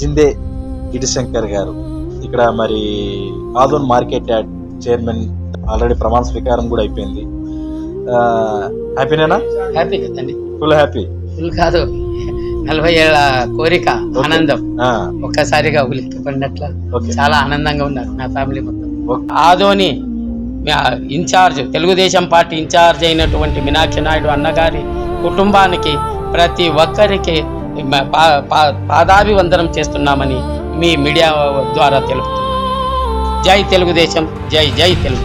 జిందే గిరిశంకర్ గారు. ఇక్కడ మరి Adoni market yard chairman already ప్రమాణ స్వీకారం కూడా అయిపోయింది. హ్యాపీనేనా హ్యాపీ కదండి ఫుల్ హ్యాపీ ఫుల్ కాదు. నలభై ఏళ్ళ కోరిక ఆనందం. ఒక్కసారిగా ఉలిక్కి పడినట్ల ఓకే చాలా ఆనందంగా ఉన్నారు నా ఫ్యామిలీ మొత్తం. Adoni incharge Telugu Desam party incharge అయినటువంటి మీనాక్షి నాయుడు అన్నగారి కుటుంబానికి ప్రతి ఒక్కరికి పాదాభివందనం చేస్తున్నామని మీ మీడియా ద్వారా తెలుపుతున్నాం జై తెలుగుదేశం జై జై తెలుగు.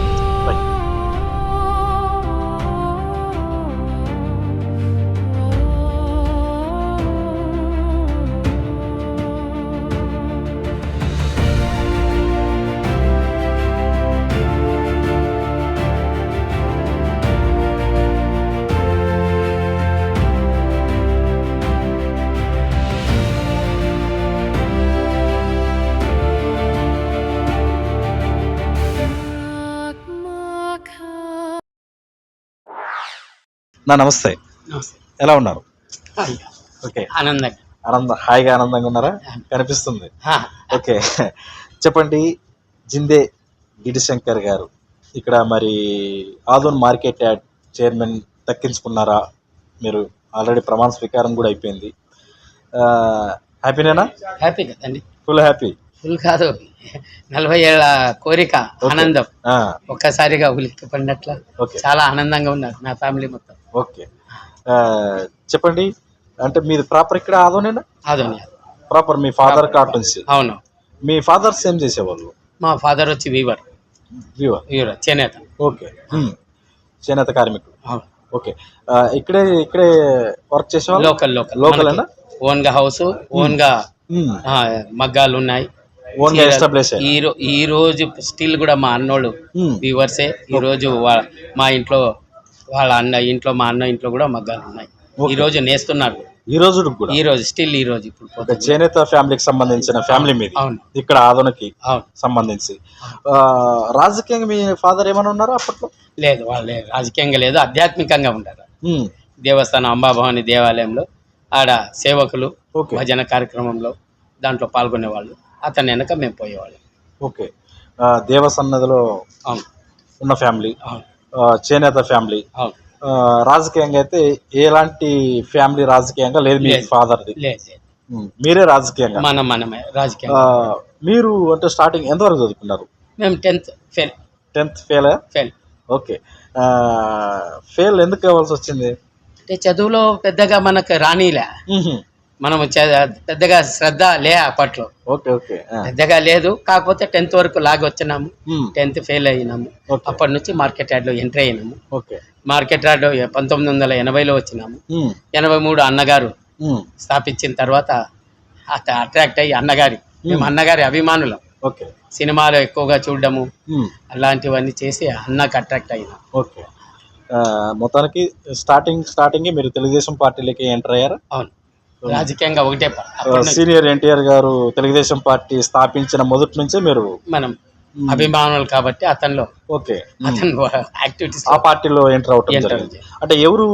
నా నమస్తే. ఎలా ఉన్నారు? ఓకే. ఆనందంగా. ఆనంద హాయిగా ఆనందంగా ఉన్నారా? కనిపిస్తుంది. ఓకే. చెప్పండి జిందే గిరిశంకర్ గారు. ఇక్కడ మరి ఆదోన్ మార్కెట్ యార్డ్ చైర్మన్ దక్కించుకున్నారా మీరు ఆల్రెడీ ప్రమాణ స్వీకారం కూడా అయిపోయింది. హ్యాపీనేనా? హ్యాపీ కదండి ఫుల్ హ్యాపీ. ఫుల్ కాదు. నలభై ఏళ్ళ కోరిక ఆనందం. ఒక్కసారిగా ఉలిక్కి పడినట్ల చాలా ఆనందంగా ఉన్నారు నా ఫ్యామిలీ మొత్తం. ఓకే. చెప్పండి. అంటే మీది ప్రాపర్ ఇక్కడ ఆదోనేనా? ఆదోని. ప్రాపర్ మీ ఫాదర్ కార్డ్ నుంచి అవును. మీ ఫాదర్స్ ఏం చేసేవాళ్ళు? మా ఫాదర్ వచ్చి వీవర్. వీవర్. చేనేత. ఓకే. చేనేత కార్మికుడు. ఓకే. ఇక్కడే ఇక్కడే వర్క్ చేసేవాళ్ళు? Local local. లోకల్ ఓన్గా హౌస్ ఓన్గా మగ్గాలు ఉన్నాయి ఓన్ ఈ ఈ రోజు స్టిల్ కూడా మా అన్నోళ్ళు వీవర్సే ఈ రోజు మా ఇంట్లో వాళ్ళ అన్న ఇంట్లో మా అన్న ఇంట్లో కూడా మగ్గాలు ఉన్నాయి. ఈ రోజు నేస్తున్నారు. ఈ రోజు కూడా ఈ రోజు స్టిల్ ఈ రోజు ఇప్పుడు చేనేత ఫ్యామిలీకి సంబంధించిన ఫ్యామిలీ మీది. ఇక్కడ ఆదోనకి సంబంధించి. రాజకీయంగా మీ ఫాదర్ ఏమైనా ఉన్నారా అప్పట్లో? లేదు వాళ్ళు రాజకీయంగా లేదు ఆధ్యాత్మికంగా ఉంటారు. హ్మ్. దేవస్థానం అంబాభవాని దేవాలయంలో ఆడ సేవకులు భజన కార్యక్రమంలో దాంట్లో పాల్గొనేవాళ్ళు. అతని వెనక మేము పోయేవాళ్ళం. ఓకే. దేవసన్నదిలో ఉన్న ఫ్యామిలీ చేనేత ఫ్యామిలీ. రాజకీయంగా అయితే ఎలాంటి ఫ్యామిలీ రాజకీయంగా లేదు మీ. ఫాదర్ది. మీరే రాజకీయంగా? మనం మనమే రాజకీయం మీరు అంటే స్టార్టింగ్ ఎంతవరకు చదువుకున్నారు? మేము tenth fail tenth fail fail okay. Fail ఎందుకు కావాల్సి వచ్చింది? అంటే చదువులో పెద్దగా మనకు రానిలే. మనం పెద్దగా శ్రద్ధ లే అప్పట్లో. Okay okay. పెద్దగా లేదు. కాకపోతే టెన్త్ వరకు లాగి వచ్చినాము. టెన్త్ ఫెయిల్ అయినాము. అప్పటి నుంచి మార్కెట్ యార్డ్లో ఎంట్రీ అయినాము. ఓకే. మార్కెట్ యార్డ్ పంతొమ్మిది వందల ఎనభైలో వచ్చినాము. ఎనభై మూడు అన్నగారు. స్థాపించిన తర్వాత అట్రాక్ట్ అయ్యి అన్నగారి. మేము అన్నగారి అభిమానులం. ఓకే. సినిమాలు ఎక్కువగా చూడడము. అలాంటివన్నీ చేసి అన్నకు అట్రాక్ట్ అయినాం. ఓకే. మొత్తానికి స్టార్టింగ్ స్టార్టింగ్ మీరు తెలుగుదేశం పార్టీలోకి ఎంటర్ అయ్యారా? అవును. రాజకీయంగా ఒకటే సీనియర్ ఎన్టీఆర్ గారు తెలుగుదేశం పార్టీ స్థాపించిన మొదటి నుంచే మీరు మనం అభిమానులు కాబట్టి అతనిలో ఓకే. అతను యాక్టివిటీస్ ఆ పార్టీలో ఎంటర్ అవటం జరిగింది. అంటే ఎవరు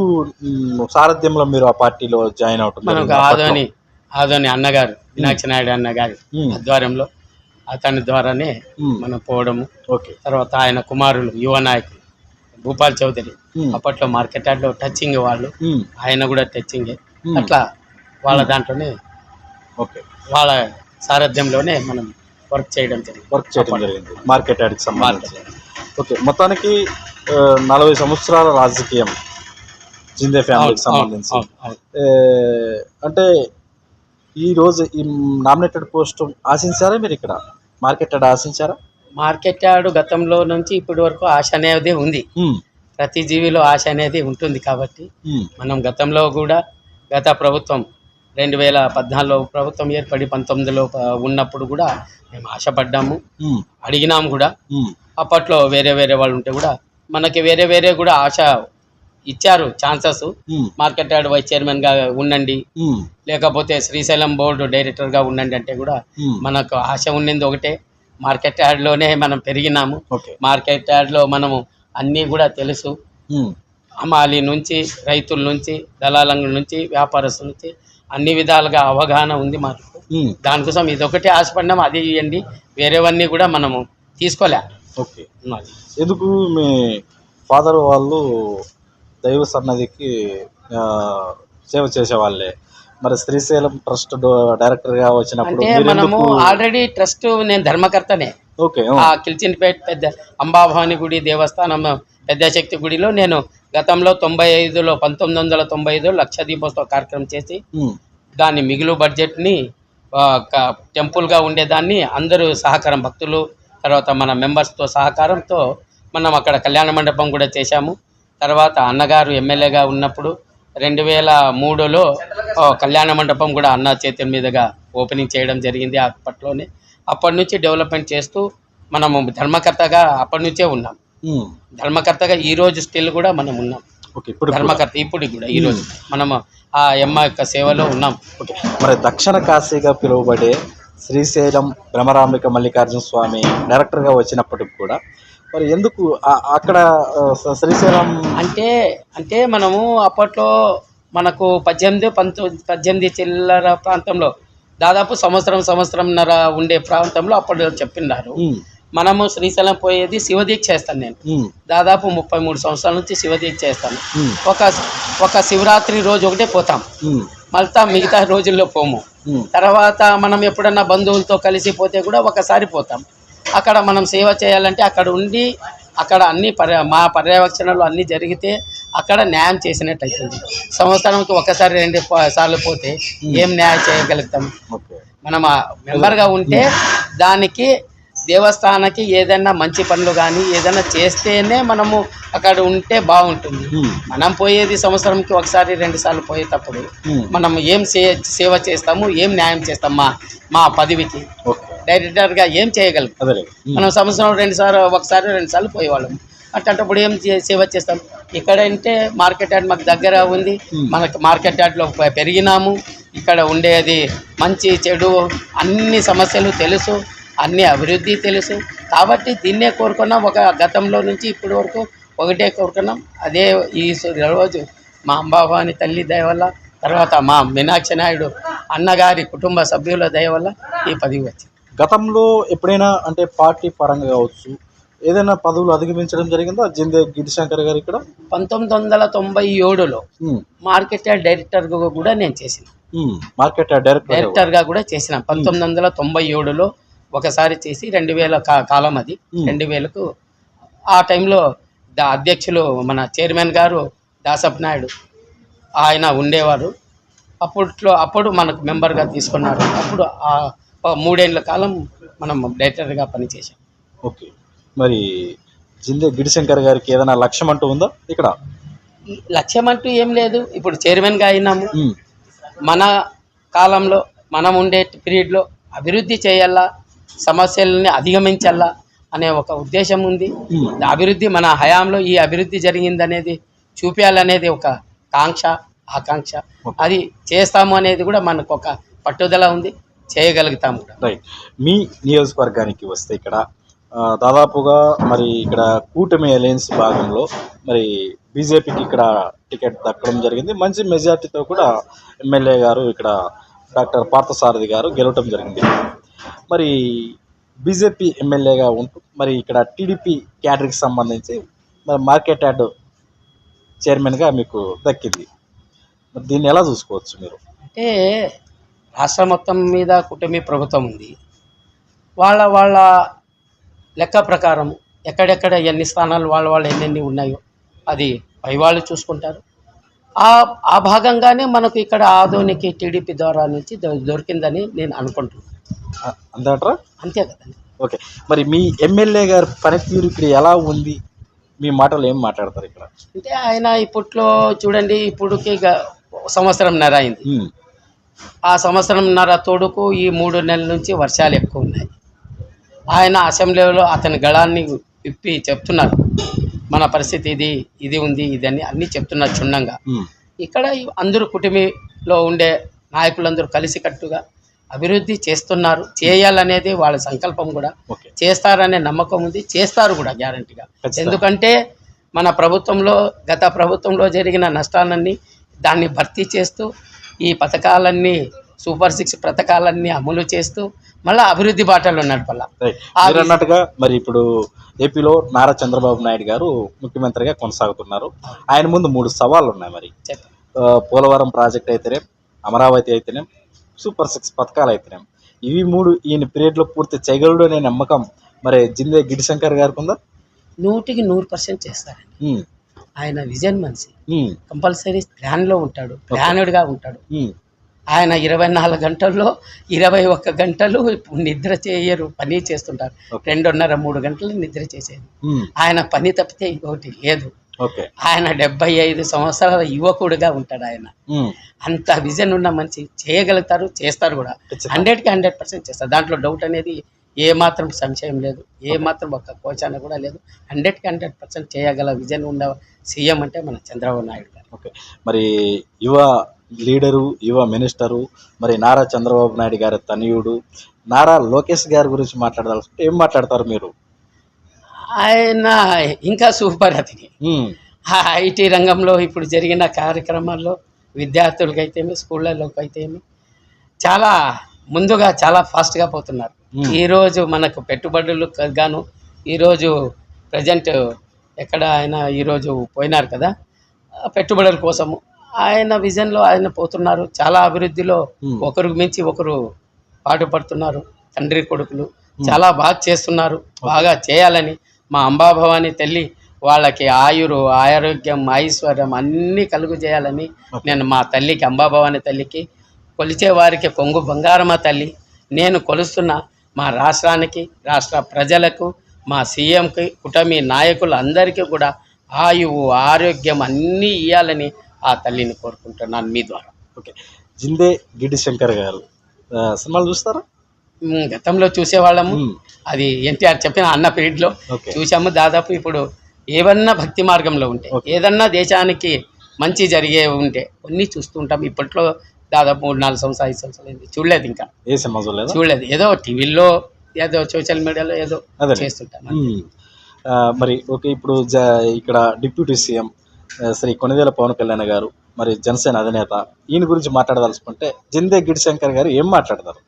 సారథ్యంలో మీరు ఆ పార్టీలో జాయిన్ అవటం మనకు? ఆదోని ఆదోని అన్నగారు మీనాక్షి నాయుడు అన్నగారి ఆధ్వర్యంలో అతని ద్వారానే మనం పోవడము. ఓకే. తర్వాత ఆయన కుమారులు యువ నాయకులు భూపాల్ చౌదరి అప్పట్లో మార్కెట్ యార్డ్లో టచింగ్ వాళ్ళు. ఆయన కూడా టచింగ్ అట్లా వాళ్ళ దాంట్లోనే ఓకే. వాళ్ళ సారథ్యంలోనే మనం వర్క్ చేయడం జరిగింది. వర్క్ చేయడం జరిగింది. మార్కెట్ యార్డ్కి సంబంధించి. ఓకే. మొత్తానికి నలభై సంవత్సరాల రాజకీయం జిందే ఫ్యామిలీకి సంబంధించి. అంటే ఈ రోజు ఈ నామినేటెడ్ పోస్ట్ ఆశించారా మీరు ఇక్కడ? మార్కెట్ యార్డ్ ఆశించారా? మార్కెట్ యార్డ్ గతంలో నుంచి ఇప్పటి వరకు ఆశ అనేది ఉంది. మ్, ప్రతి జీవిలో ఆశ అనేది ఉంటుంది కాబట్టి మ్, మనం గతంలో కూడా గత ప్రభుత్వం రెండు వేల పద్నాలుగులో ప్రభుత్వం ఏర్పడి పంతొమ్మిదిలో ఉన్నప్పుడు కూడా మేము ఆశపడ్డాము. అడిగినాము కూడా. అప్పట్లో వేరే వేరే వాళ్ళు ఉంటే కూడా మనకి వేరే వేరే కూడా ఆశ ఇచ్చారు ఛాన్సెస్. మార్కెట్ యార్డ్ వైస్ చైర్మన్గా ఉండండి. మ్, లేకపోతే శ్రీశైలం బోర్డు డైరెక్టర్గా ఉండండి అంటే కూడా. మనకు ఆశ ఉన్నది ఒకటే. మార్కెట్ యార్డ్లోనే మనం పెరిగినాము. మార్కెట్ యార్డ్లో మనము అన్నీ కూడా తెలుసు. మ్, హమాలి నుంచి రైతుల నుంచి దళాల నుంచి వ్యాపారస్తుల నుంచి అన్ని విధాలుగా అవగాహన ఉంది మాకు. దానికోసం ఇదొకటి ఆశపడినాం అది ఇవ్వండి వేరేవన్నీ కూడా మనము తీసుకోలే. ఓకే. ఎందుకు మీ ఫాదర్ వాళ్ళు దైవ సన్నదికి సేవ చేసేవాళ్ళే? మరి శ్రీశైలం ట్రస్ట్ డైరెక్టర్గా వచ్చినప్పుడు మనము ఆల్రెడీ ట్రస్ట్ నేను ధర్మకర్తనే. ఓకే కిల్చిన్పేట్ పెద్ద అంబాభవాని గుడి దేవస్థానం పెద్ద శక్తి గుడిలో నేను గతంలో తొంభై ఐదులో పంతొమ్మిది వందల తొంభై ఐదులో లక్ష దీపోత్సవ కార్యక్రమం చేసి దాని మిగులు బడ్జెట్ని టెంపుల్గా ఉండేదాన్ని అందరూ సహకారం భక్తులు తర్వాత మన మెంబర్స్తో సహకారంతో మనం అక్కడ కళ్యాణ మండపం కూడా చేశాము. తర్వాత అన్నగారు ఎమ్మెల్యేగా ఉన్నప్పుడు రెండు వేల మూడులో కళ్యాణ మండపం కూడా అన్న చేతుల మీదుగా ఓపెనింగ్ చేయడం జరిగింది అప్పట్లోనే. అప్పటి నుంచి డెవలప్మెంట్ చేస్తూ మనము ధర్మకర్తగా అప్పటి నుంచే ఉన్నాం. ధర్మకర్తగా ఈ రోజు స్టిల్ కూడా మనం ఉన్నాం. ఓకే ఇప్పుడు. ధర్మకర్త ఇప్పుడు కూడా ఈ రోజు మనము ఆ అమ్మ యొక్క సేవలో ఉన్నాం. ఓకే మరి దక్షిణ కాశీగా పిలువబడే శ్రీశైలం భ్రమరాంబిక మల్లికార్జున స్వామి డైరెక్టర్గా వచ్చినప్పటికి కూడా మరి ఎందుకు అక్కడ శ్రీశైలం? అంటే అంటే మనము అప్పట్లో మనకు పద్దెనిమిది పంతొమ్మిది పద్దెనిమిది చిల్లర ప్రాంతంలో దాదాపు సంవత్సరం సంవత్సరంన్నర ఉండే ప్రాంతంలో అప్పుడు చెప్పినారు. మనము శ్రీశైలం పోయేది శివదీక్ష చేస్తాను నేను. దాదాపు ముప్పై మూడు సంవత్సరాల నుంచి శివదీక్ష చేస్తాను. ఒక ఒక శివరాత్రి రోజు ఒకటే పోతాం. మళ్ళా మిగతా రోజుల్లో పోము. తర్వాత మనం ఎప్పుడన్నా బంధువులతో కలిసి పోతే కూడా ఒకసారి పోతాం. అక్కడ మనం సేవ చేయాలంటే అక్కడ ఉండి అక్కడ అన్ని పర్య మా పర్యవేక్షణలో అన్నీ జరిగితే అక్కడ న్యాయం చేసినట్టు అవుతుంది సంవత్సరానికి ఒకసారి రెండు సార్లు పోతే ఏం న్యాయం చేయగలుగుతాం? మనం మెంబర్గా ఉంటే దానికి దేవస్థానానికి ఏదైనా మంచి పనులు కానీ ఏదైనా చేస్తేనే మనము అక్కడ ఉంటే బాగుంటుంది. మనం పోయేది సంవత్సరంకి ఒకసారి రెండు సార్లు పోయేటప్పుడు మనం ఏం సే సేవ చేస్తాము ఏం న్యాయం చేస్తాం మా మా పదవికి. డైరెక్టర్గా ఏం ఉమ్, మనం సంవత్సరం రెండు సార్లు ఒకసారి రెండు సార్లు పోయేవాళ్ళం. అట్లాంటప్పుడు ఏం చే- సేవ చేస్తాం? ఇక్కడ అంటే మార్కెట్ యార్డ్ మాకు దగ్గర ఉంది. మనకు మార్కెట్ యార్డ్లో పెరిగినాము. ఇక్కడ ఉండేది మంచి చెడు అన్ని సమస్యలు తెలుసు. అన్ని అభివృద్ధి తెలుసు. కాబట్టి దీన్నే కోరుకున్నాం. ఒక గతంలో నుంచి ఇప్పటి వరకు ఒకటే కోరుకున్నాం. అదే ఈ రోజు మా అంబాభవాని తల్లి దయ వల్ల తర్వాత మా మీనాక్షి నాయుడు అన్నగారి కుటుంబ సభ్యుల దయ వల్ల ఈ పదవి వచ్చింది. గతంలో ఎప్పుడైనా అంటే పార్టీ పరంగా కావచ్చు ఏదైనా పదవులు అధిగమించడం జరిగిందా? జిందే గిరిశంకర్ గారు ఇక్కడ? పంతొమ్మిది వందల తొంభై ఏడులో మార్కెట్ యార్డ్ డైరెక్టర్గా కూడా నేను చేసిన. మార్కెట్ డైరెక్టర్ డైరెక్టర్గా కూడా చేసిన. పంతొమ్మిది వందల తొంభై ఏడులో ఒకసారి చేసి రెండు వేల కాలం అది. రెండు వేలకు ఆ టైంలో దా అధ్యక్షులు మన చైర్మన్ గారు దాసప్ నాయుడు ఆయన ఉండేవారు. అప్పట్లో అప్పుడు మనకు మెంబర్గా తీసుకున్నారు. అప్పుడు ఆ మూడేళ్ళ కాలం మనం డైరెక్టర్గా పనిచేసాం ఓకే. మరి జిందే గిరిశంకర్ గారికి ఏదైనా లక్ష్యం అంటూ ఉందా? ఇక్కడ? లక్ష్యం అంటూ ఏం లేదు. ఇప్పుడు చైర్మన్గా అయినాము. మన కాలంలో మనం ఉండే పీరియడ్లో అభివృద్ధి చేయాలా సమస్యల్ని అధిగమించాలా అనే ఒక ఉద్దేశం ఉంది. అభివృద్ధి మన హయాంలో ఈ అభివృద్ధి జరిగిందనేది చూపించాలనేది ఒక కాంక్ష ఆకాంక్ష. అది చేస్తాము అనేది కూడా మనకు ఒక పట్టుదల ఉంది. చేయగలుగుతాము రైట్ మీ నియోజకవర్గానికి వస్తే ఇక్కడ దాదాపుగా మరి ఇక్కడ కూటమి అలయన్స్ భాగంలో మరి బీజేపీకి ఇక్కడ టికెట్ దక్కడం జరిగింది. మంచి మెజార్టీతో కూడా ఎమ్మెల్యే గారు ఇక్కడ డాక్టర్ పార్థసారథి గారు గెలవటం జరిగింది. మరి బీజేపీ ఎమ్మెల్యేగా ఉంటూ మరి ఇక్కడ టీడీపీ క్యాడర్కి సంబంధించి మరి మార్కెట్ యార్డ్ చైర్మన్గా మీకు దక్కింది. మరి దీన్ని ఎలా చూసుకోవచ్చు మీరు? అంటే రాష్ట్రం మొత్తం మీద కూటమి ప్రభుత్వం ఉంది. వాళ్ళ వాళ్ళ లెక్క ప్రకారం ఎక్కడెక్కడ ఎన్ని స్థానాలు వాళ్ళ వాళ్ళు ఎన్నెన్ని ఉన్నాయో అది పై వాళ్ళు చూసుకుంటారు. ఆ ఆ భాగంగానే మనకు ఇక్కడ ఆధునిక టీడీపీ ద్వారా నుంచి దొరికిందని నేను అనుకుంటున్నాను అ- అంతేంటారా అంతే కదండి. ఓకే. మరి మీ ఎమ్మెల్యే గారి పనితీరు ఇక్కడ ఎలా ఉంది? మీ మాటలు ఏం మాట్లాడతారు ఇక్కడ? అంటే ఆయన ఇప్పట్లో చూడండి ఇప్పుడుకి సంవత్సరంన్నర అయింది ఆ సంవత్సరంన్నర తోడుకు ఈ మూడు నెలల నుంచి వర్షాలు ఎక్కువ ఉన్నాయి. ఆయన అసెంబ్లీలో అతని గళాన్ని విప్పి చెప్తున్నారు. మన పరిస్థితి ఇది ఇది ఉంది ఇదని అన్నీ చెప్తున్నారు క్షుణ్ణంగా. ఇక్కడ అందరూ కుటుంబీలో ఉండే నాయకులందరూ కలిసికట్టుగా అభివృద్ధి చేస్తున్నారు. చేయాలనేది వాళ్ళ సంకల్పం కూడా. చేస్తారనే నమ్మకం ఉంది. చేస్తారు కూడా గ్యారంటీగా. ఎందుకంటే మన ప్రభుత్వంలో గత ప్రభుత్వంలో జరిగిన నష్టాలన్నీ దాన్ని భర్తీ చేస్తూ ఈ పథకాలన్నీ సూపర్ సిక్స్ పథకాలన్నీ అమలు చేస్తూ మళ్ళీ అభివృద్ధి బాటలో నడపాల అన్నట్టుగా మరి ఇప్పుడు ఏపీలో నారా చంద్రబాబు నాయుడు గారు ముఖ్యమంత్రిగా కొనసాగుతున్నారు. ఆయన ముందు మూడు సవాళ్ళు ఉన్నాయి మరి పోలవరం ప్రాజెక్ట్ అయితేనే అమరావతి అయితేనే సూపర్ సిక్స్ పథకాలు అయితేనే ఇవి మూడు ఈయన పీరియడ్లో పూర్తి చేయగలడు అనే నమ్మకం మరి జిందే గిడిశంకర్ గారికి ఉందా? నూటికి నూరు పర్సెంట్ చేస్తారండి ఆయన విజన్ మనిషి. కంపల్సరీ ప్లాన్లో ఉంటాడు ప్లానెడ్గా ఉంటాడు. ఆయన ఇరవై నాలుగు గంటల్లో ఇరవై ఒక్క గంటలు నిద్ర చేయరు పని చేస్తుంటారు. రెండున్నర మూడు గంటలు నిద్ర చేసేది. ఆయన పని తప్పితే ఇంకొకటి లేదు. ఆయన డెబ్బై ఐదు సంవత్సరాల యువకుడుగా ఉంటాడు ఆయన. అంత విజన్ ఉన్న మనిషి చేయగలుగుతారు చేస్తారు కూడా. ఖచ్చితంగా. హండ్రెడ్కి హండ్రెడ్ పర్సెంట్ చేస్తారు. దాంట్లో డౌట్ అనేది ఏ మాత్రం సంశయం లేదు. ఏ మాత్రం ఒక్క కోచాన కూడా లేదు. హండ్రెడ్కి హండ్రెడ్ పర్సెంట్ చేయగల విజన్ ఉన్న సీఎం అంటే మన చంద్రబాబు నాయుడు గారు. ఓకే. మరి యువ లీడరు యువ మినిస్టరు మరి నారా చంద్రబాబు నాయుడు గారి తనయుడు నారా లోకేష్ గారి గురించి మాట్లాడదలుచుకుంటే ఏం మాట్లాడతారు మీరు? ఆయన ఇంకా సూపర్ అతని ఐటీ రంగంలో ఇప్పుడు జరిగిన కార్యక్రమాల్లో విద్యార్థులకి అయితేమి స్కూళ్ళలోకి అయితేమి చాలా ముందుగా చాలా ఫాస్ట్గా పోతున్నారు. ఈరోజు మనకు పెట్టుబడులు గాను ఈరోజు ప్రజెంట్ ఎక్కడ ఆయన ఈరోజు పోయినారు కదా పెట్టుబడుల కోసము. ఆయన విజన్లో ఆయన పోతున్నారు. చాలా అభివృద్ధిలో. ఒకరు మించి ఒకరు పాటుపడుతున్నారు. తండ్రి కొడుకులు చాలా బాగా చేస్తున్నారు. బాగా చేయాలని మా అంబాభవాని తల్లి వాళ్ళకి ఆయురు ఆరోగ్యం ఐశ్వర్యం అన్నీ కలుగు చేయాలని నేను మా తల్లికి అంబాభవాని తల్లికి కొలిచే వారికి కొంగు బంగారమ తల్లి నేను కొలుస్తున్న మా రాష్ట్రానికి రాష్ట్ర ప్రజలకు మా సీఎంకి కుటమి నాయకులు అందరికీ కూడా ఆయువు ఆరోగ్యం అన్నీ ఇవ్వాలని ఆ తల్లిని కోరుకుంటున్నాను మీ ద్వారా. ఓకే. జిందే గిడ్డి శంకర్ గారు. సినిమాలు చూస్తారా? గతంలో చూసేవాళ్ళము. అది ఎన్టీఆర్ చెప్పిన అన్న పీరియడ్లో చూసాము దాదాపు ఇప్పుడు ఏవన్నా భక్తి మార్గంలో ఉంటే. ఏదన్నా దేశానికి మంచి జరిగే ఉంటే అన్నీ చూస్తూ ఉంటాం. ఇప్పట్లో దాదాపు మూడు నాలుగు సంవత్సరాలు ఐదు సంవత్సరాలు చూడలేదు ఇంకా. ఏ సినిమా చూడలేదా? చూడలేదు. ఏదో టీవీలో ఏదో సోషల్ మీడియాలో ఏదో చేస్తుంటాం. మరి ఓకే ఇప్పుడు ఇక్కడ డిప్యూటీ సీఎం శ్రీ కొనిదేల పవన్ కళ్యాణ్ గారు మరి జనసేన అధినేత ఈయన గురించి మాట్లాడదలుచుకుంటే జిందే గిడి శంకర్ గారు ఏం మాట్లాడతారు?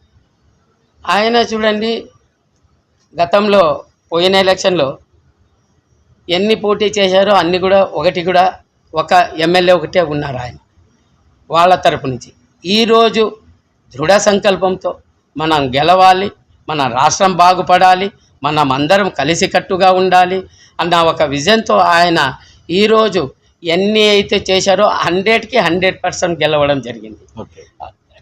ఆయన చూడండి గతంలో పోయిన ఎలక్షన్లో ఎన్ని పోటీ చేశారో అన్ని కూడా ఒకటి కూడా ఒక ఎమ్మెల్యే ఒకటే ఉన్నారు ఆయన వాళ్ళ తరపు నుంచి. ఈరోజు దృఢ సంకల్పంతో మనం గెలవాలి మన రాష్ట్రం బాగుపడాలి మనం అందరం కలిసికట్టుగా ఉండాలి అన్న ఒక విజన్తో ఆయన ఈరోజు ఎన్ని అయితే చేశారో హండ్రెడ్కి హండ్రెడ్ పర్సెంట్ గెలవడం జరిగింది. ఓకే.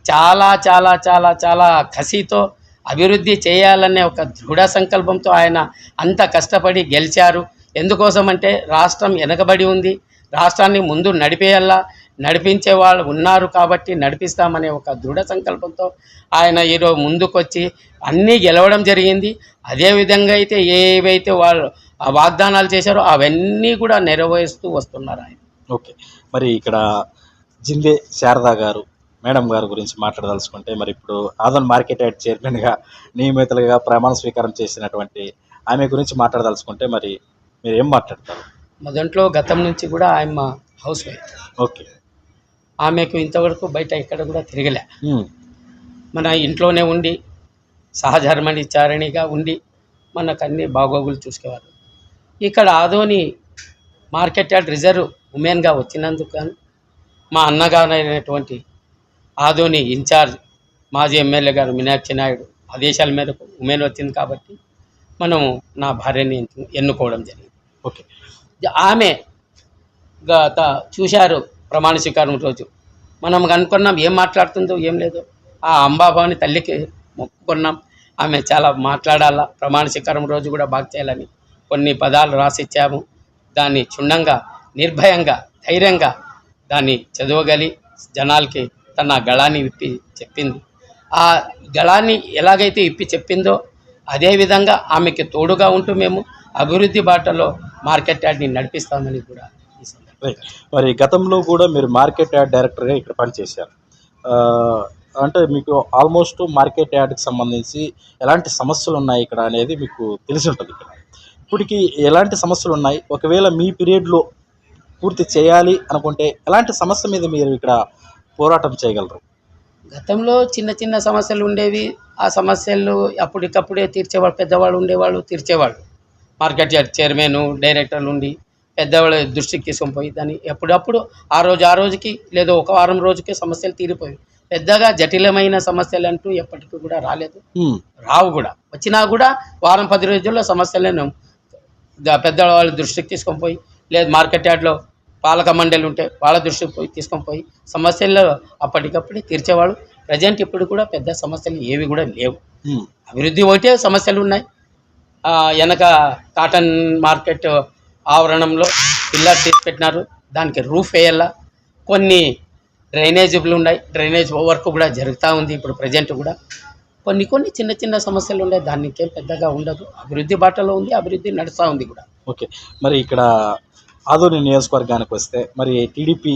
చాలా చాలా చాలా చాలా కసితో అభివృద్ధి చేయాలనే ఒక దృఢ సంకల్పంతో ఆయన అంత కష్టపడి గెలిచారు. ఎందుకోసం అంటే రాష్ట్రం వెనకబడి ఉంది. రాష్ట్రాన్ని ముందు నడిపేయాలా నడిపించే వాళ్ళు ఉన్నారు కాబట్టి నడిపిస్తామనే ఒక దృఢ సంకల్పంతో ఆయన ఈరోజు ముందుకొచ్చి అన్నీ గెలవడం జరిగింది. అదేవిధంగా అయితే ఏవైతే వాళ్ళు వాగ్దానాలు చేశారో అవన్నీ కూడా నెరవేరుస్తూ వస్తున్నారు ఆయన. ఓకే. మరి ఇక్కడ జిందే శారదా గారు మేడం గారి గురించి మాట్లాడదలుచుకుంటే మరి ఇప్పుడు ఆదన్ మార్కెట్ యార్డ్ చైర్మన్గా నియమితులుగా ప్రమాణ స్వీకారం చేసినటువంటి ఆమె గురించి మాట్లాడదలుచుకుంటే మరి మీరు ఏం మాట్లాడతారు మొదట్లో గతం నుంచి కూడా ఆయన హౌస్ వైఫ్. ఓకే. ఆమెకు ఇంతవరకు బయట ఎక్కడ కూడా తిరగలే. మన ఇంట్లోనే ఉండి సహధర్మణి చారణిగా ఉండి మనకు అన్ని బాగోగులు చూసుకేవారు ఇక్కడ ఆదోని మార్కెట్ యార్డ్ రిజర్వ్ ఉమెన్గా వచ్చినందుకు మా అన్నగారైనటువంటి ఆదోని ఇన్ఛార్జ్ మాజీ ఎమ్మెల్యే గారు మీనాక్షి నాయుడు ఆదేశాల మేరకు ఉమెన్ వచ్చింది కాబట్టి మనము నా భార్యని ఎన్ను- ఎన్నుకోవడం జరిగింది. ఓకే. ఆమె గత చూశారు ప్రమాణ స్వీకారం రోజు. మనం అనుకున్నాం ఏం మాట్లాడుతుందో ఏం లేదో. ఆ అంబాభాని తల్లికి మొక్కుకున్నాం. ఆమె చాలా మాట్లాడాలా ప్రమాణ స్వీకారం రోజు కూడా బాగా చేయాలని. కొన్ని పదాలు రాసిచ్చాము. దాన్ని క్షుణ్ణంగా నిర్భయంగా ధైర్యంగా దాన్ని చదవగలి జనాలకి తన గళాన్ని విప్పి చెప్పింది. ఆ గళాన్ని ఎలాగైతే ఇప్పి చెప్పిందో అదేవిధంగా ఆమెకి తోడుగా ఉంటూ మేము అభివృద్ధి బాటలో మార్కెట్ యార్డ్ని నడిపిస్తామని కూడా మరి గతంలో కూడా మీరు మార్కెట్ యార్డ్ డైరెక్టర్గా ఇక్కడ పనిచేశారు. అంటే మీకు ఆల్మోస్ట్ మార్కెట్ యార్డ్కి సంబంధించి ఎలాంటి సమస్యలు ఉన్నాయి ఇక్కడ అనేది మీకు తెలిసి ఉంటుంది ఇక్కడ. ఇప్పటికి ఎలాంటి సమస్యలు ఉన్నాయి? ఒకవేళ మీ పీరియడ్లో పూర్తి చేయాలి అనుకుంటే ఎలాంటి సమస్య మీద మీరు ఇక్కడ పోరాటం చేయగలరు. గతంలో చిన్న చిన్న సమస్యలు ఉండేవి. ఆ సమస్యలు అప్పటికప్పుడే తీర్చేవాళ్ళు పెద్దవాళ్ళు ఉండేవాళ్ళు తీర్చేవాళ్ళు. మార్కెట్ యార్డ్ చైర్మన్ డైరెక్టర్లు ఉండి పెద్దవాళ్ళ దృష్టికి తీసుకొని పోయి దాన్ని ఎప్పుడప్పుడు ఆ రోజు ఆ రోజుకి లేదా ఒక వారం రోజుకి సమస్యలు తీరిపోయి పెద్దగా జటిలమైన సమస్యలు అంటూ ఎప్పటికీ కూడా రాలేదు. రావు కూడా. వచ్చినా కూడా వారం పది రోజుల్లో సమస్యలను పెద్దవాళ్ళ దృష్టికి తీసుకొని పోయి లేదు మార్కెట్ యార్డ్లో పాలక మండలి ఉంటే వాళ్ళ దృష్టికి పోయి తీసుకొని పోయి సమస్యల్లో అప్పటికప్పుడు తీర్చేవాళ్ళు. ప్రజెంట్ ఇప్పుడు కూడా పెద్ద సమస్యలు ఏవి కూడా లేవు. అభివృద్ధి ఒకటే సమస్యలు ఉన్నాయి. వెనక కాటన్ మార్కెట్ ఆవరణంలో పిల్లర్ తీసి పెట్టినారు. దానికి రూఫ్ వేయాల. కొన్ని డ్రైనేజీలు ఉన్నాయి. డ్రైనేజ్ వర్క్ కూడా జరుగుతూ ఉంది ఇప్పుడు ప్రజెంట్ కూడా. కొన్ని కొన్ని చిన్న చిన్న సమస్యలు ఉన్నాయి. దానికి పెద్దగా ఉండదు. అభివృద్ధి బాటలో ఉంది. అభివృద్ధి నడుస్తూ ఉంది కూడా. ఓకే. మరి ఇక్కడ ఆదోని నియోజకవర్గానికి వస్తే మరి టీడీపీ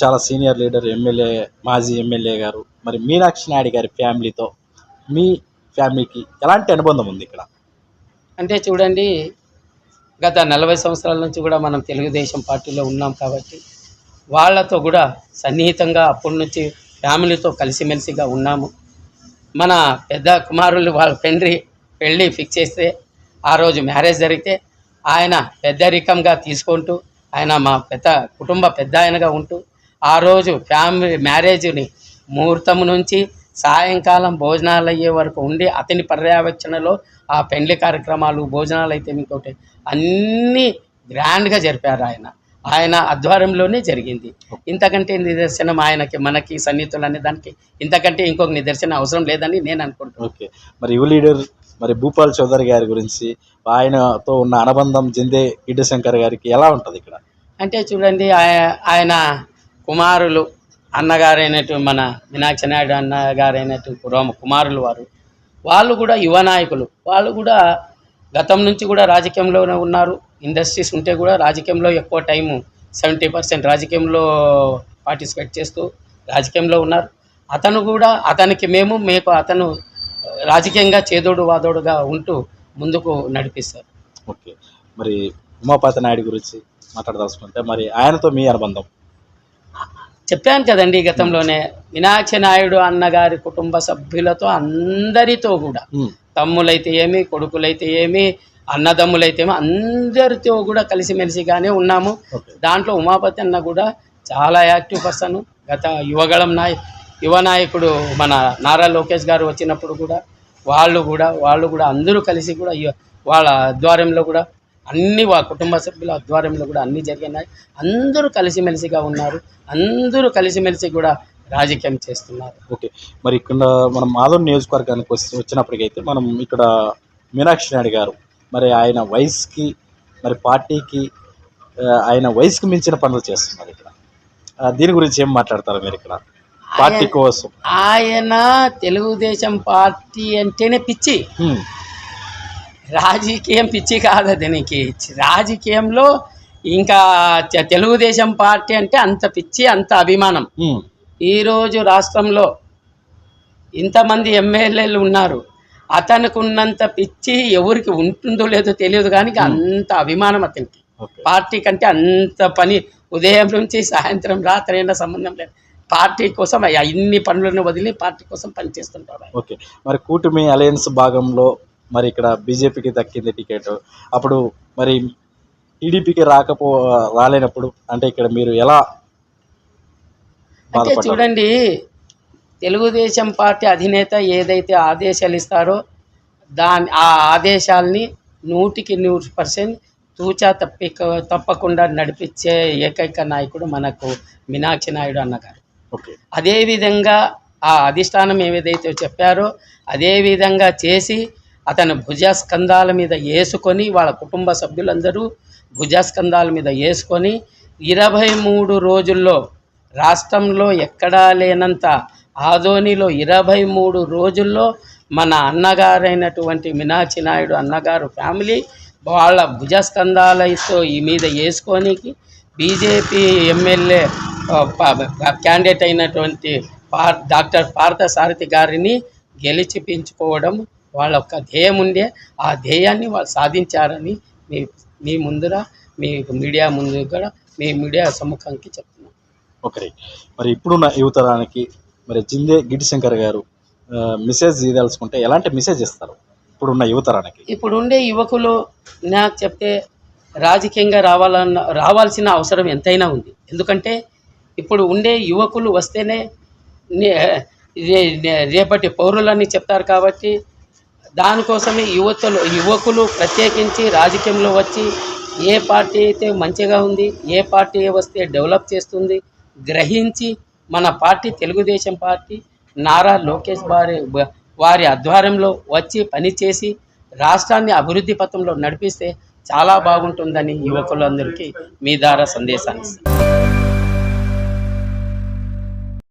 చాలా సీనియర్ లీడర్ ఎమ్మెల్యే మాజీ ఎమ్మెల్యే గారు మరి మీనాక్షి నాయుడు గారి ఫ్యామిలీతో మీ ఫ్యామిలీకి ఎలాంటి అనుబంధం ఉంది ఇక్కడ? అంటే చూడండి గత నలభై సంవత్సరాల నుంచి కూడా మనం తెలుగుదేశం పార్టీలో ఉన్నాం కాబట్టి వాళ్ళతో కూడా సన్నిహితంగా అప్పటి నుంచి ఫ్యామిలీతో కలిసిమెలిసిగా ఉన్నాము. మన పెద్ద కుమారులు వాళ్ళ పెండ్రి పెళ్ళి ఫిక్స్ చేస్తే ఆ రోజు మ్యారేజ్ జరిగితే ఆయన పెద్దరికంగా తీసుకుంటూ ఆయన మా పెద్ద కుటుంబ పెద్ద ఆయనగా ఉంటూ ఆ రోజు ఫ్యామిలీ మ్యారేజ్ని ముహూర్తం నుంచి సాయంకాలం భోజనాలు అయ్యే వరకు ఉండి అతని పర్యవేక్షణలో ఆ పెండ్లి కార్యక్రమాలు భోజనాలు అయితే ఇంకోటి అన్నీ గ్రాండ్గా జరిపారు ఆయన. ఆయన ఆధ్వర్యంలోనే జరిగింది. ఇంతకంటే నిదర్శనం ఆయనకి మనకి సన్నిహితులు అనే దానికి ఇంతకంటే ఇంకొక నిదర్శనం అవసరం లేదని నేను అనుకుంటున్నాను. ఓకే. మరి యువ లీడర్ మరి భూపాల్ చౌదరి గారి గురించి ఆయనతో ఉన్న అనుబంధం జిందే గిడ్డశంకర్ గారికి ఎలా ఉంటుంది ఇక్కడ? అంటే చూడండి ఆయ- ఆయన కుమారులు అన్నగారైనట్టు మన మీనాక్షి నాయుడు అన్నగారైనట్టు రోమ కుమారులు వారు. వాళ్ళు కూడా యువ నాయకులు. వాళ్ళు కూడా గతం నుంచి కూడా రాజకీయంలోనే ఉన్నారు. ఇండస్ట్రీస్ ఉంటే కూడా రాజకీయంలో ఎక్కువ టైము సెవెంటీ పర్సెంట్ రాజకీయంలో పార్టిసిపేట్ చేస్తూ రాజకీయంలో ఉన్నారు. అతను కూడా అతనికి మేము మీకు అతను రాజకీయంగా చేదోడు వాదోడుగా ఉంటూ ముందుకు నడిపిస్తారు. ఓకే. మరి ఉమాపతి నాయుడు గురించి మాట్లాడదలుచుకుంటే మరి ఆయనతో మీ అనుబంధం? చెప్పాను కదండి గతంలోనే మీనాక్షి నాయుడు అన్నగారి కుటుంబ సభ్యులతో అందరితో కూడా తమ్ములైతే ఏమి కొడుకులైతే ఏమి అన్నదమ్ములైతే ఏమి అందరితో కూడా కలిసిమెలిసిగానే ఉన్నాము. దాంట్లో ఉమాపతి అన్న కూడా చాలా యాక్టివ్ పర్సన్ గత యువగళం నాయ యువ నాయకుడు మన నారా లోకేష్ గారు వచ్చినప్పుడు కూడా వాళ్ళు కూడా వాళ్ళు కూడా అందరూ కలిసి కూడా వాళ్ళ ఆధ్వర్యంలో కూడా అన్ని వా కుటుంబ సభ్యుల ఆధ్వర్యంలో కూడా అన్నీ జరిగినాయి. అందరూ కలిసిమెలిసిగా ఉన్నారు. అందరూ కలిసిమెలిసి కూడా రాజకీయం చేస్తున్నారు. ఓకే. మరి ఇక్కడ మనం మాధవ్ నియోజకవర్గానికి వచ్చి వచ్చినప్పటికైతే మనం ఇక్కడ మీనాక్షి నాయుడు గారు మరి ఆయన వయసుకి మరి పార్టీకి ఆయన వయసుకు మించిన పనులు చేస్తున్నారు ఇక్కడ. దీని గురించి ఏం మాట్లాడతారు మీరు ఇక్కడ? పార్టీ కోసం. ఆయన తెలుగుదేశం పార్టీ అంటేనే పిచ్చి. రాజకీయం పిచ్చి కాదు దీనికి. రాజకీయంలో ఇంకా తెలుగుదేశం పార్టీ అంటే అంత పిచ్చి అంత అభిమానం. ఈరోజు రాష్ట్రంలో ఇంతమంది ఎమ్మెల్యేలు ఉన్నారు. అతనికి ఉన్నంత పిచ్చి ఎవరికి ఉంటుందో లేదో తెలియదు కానీ అంత అభిమానం అతనికి. పార్టీ కంటే అంత పని ఉదయం నుంచి సాయంత్రం రాత్రి అయినా సంబంధం లేదు. పార్టీ కోసం ఇన్ని పనులను వదిలి పార్టీ కోసం పనిచేస్తుంటాడు ఆయన. ఓకే. మరి కూటమి అలయన్స్ భాగంలో మరి ఇక్కడ బీజేపీకి దక్కింది టికెట్. అప్పుడు మరి టీడీపీకి రాకపో రాలేనప్పుడు అంటే ఇక్కడ మీరు ఎలా అంటే చూడండి తెలుగుదేశం పార్టీ అధినేత ఏదైతే ఆదేశాలు ఇస్తారో దాని ఆ ఆదేశాల్ని నూటికి నూరు పర్సెంట్ తూచా తప్పిక తప్పకుండా నడిపించే ఏకైక నాయకుడు మనకు మీనాక్షి నాయుడు అన్నగారు. అదేవిధంగా ఆ అధిష్టానం ఏదైతే చెప్పారో అదేవిధంగా చేసి అతను భుజస్కంధాల మీద వేసుకొని వాళ్ళ కుటుంబ సభ్యులందరూ భుజస్కంధాల మీద వేసుకొని ఇరవై మూడు రోజుల్లో రాష్ట్రంలో ఎక్కడా లేనంత ఆదోనిలో ఇరవై మూడు రోజుల్లో మన అన్నగారైనటువంటి మినాచి నాయుడు అన్నగారు ఫ్యామిలీ వాళ్ళ భుజస్కంధాలతో ఈ మీద వేసుకొని బీజేపీ ఎమ్మెల్యే క్యాండిడేట్ అయినటువంటి పార్ డాక్టర్ పార్థ సారథి గారిని గెలిచిపించుకోవడం వాళ్ళ యొక్క ధ్యేయం ఉండే. ఆ ధ్యేయాన్ని వాళ్ళు సాధించారని మీ మీ ముందర మీ మీడియా ముందు కూడా మీ మీడియా సమ్ముఖానికి చెప్తున్నాను ఓకే. మరి ఇప్పుడున్న యువతరానికి మరి జిందే గిడ్డి శంకర్ గారు మెసేజ్ ఇదలుచుకుంటే ఎలాంటి మెసేజ్ ఇస్తారు? ఇప్పుడున్న యువతరానికి. ఇప్పుడు ఉండే యువకులు నాకు చెప్తే రాజకీయంగా రావాలన్న రావాల్సిన అవసరం ఎంతైనా ఉంది. ఎందుకంటే ఇప్పుడు ఉండే యువకులు వస్తేనే నే- రే- రేపటి పౌరులని చెప్తారు కాబట్టి దానికోసమే యువతలు యువకులు ప్రత్యేకించి రాజకీయంలో వచ్చి ఏ పార్టీ అయితే మంచిగా ఉంది ఏ పార్టీ వస్తే డెవలప్ చేస్తుంది గ్రహించి మన పార్టీ తెలుగుదేశం పార్టీ నారా లోకేష్ వారి వారి ఆధ్వర్యంలో వచ్చి పనిచేసి రాష్ట్రాన్ని అభివృద్ధి పథంలో నడిపిస్తే చాలా బాగుంటుందని యువకులందరికీ మీ ద్వారా సందేశాన్ని ఇస్తాను